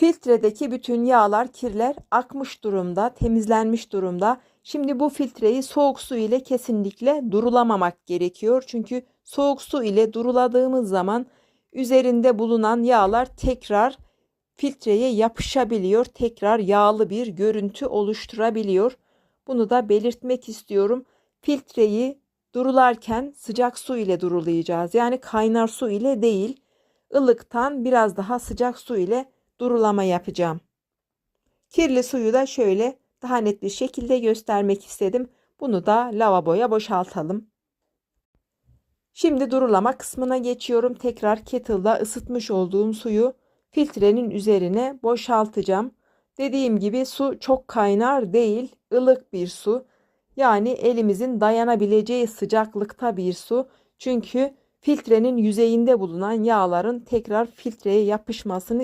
Filtredeki bütün yağlar, kirler akmış durumda, temizlenmiş durumda. Şimdi bu filtreyi soğuk su ile kesinlikle durulamamak gerekiyor. Çünkü soğuk su ile duruladığımız zaman üzerinde bulunan yağlar tekrar filtreye yapışabiliyor. Tekrar yağlı bir görüntü oluşturabiliyor. Bunu da belirtmek istiyorum. Filtreyi durularken sıcak su ile durulayacağız. Yani kaynar su ile değil, ılıktan biraz daha sıcak su ile durulama yapacağım. Kirli suyu da şöyle daha net bir şekilde göstermek istedim. Bunu da lavaboya boşaltalım. Şimdi durulama kısmına geçiyorum. Tekrar kettle'da ısıtmış olduğum suyu filtrenin üzerine boşaltacağım. Dediğim gibi su çok kaynar değil, ılık bir su. Yani elimizin dayanabileceği sıcaklıkta bir su. Çünkü filtrenin yüzeyinde bulunan yağların tekrar filtreye yapışmasını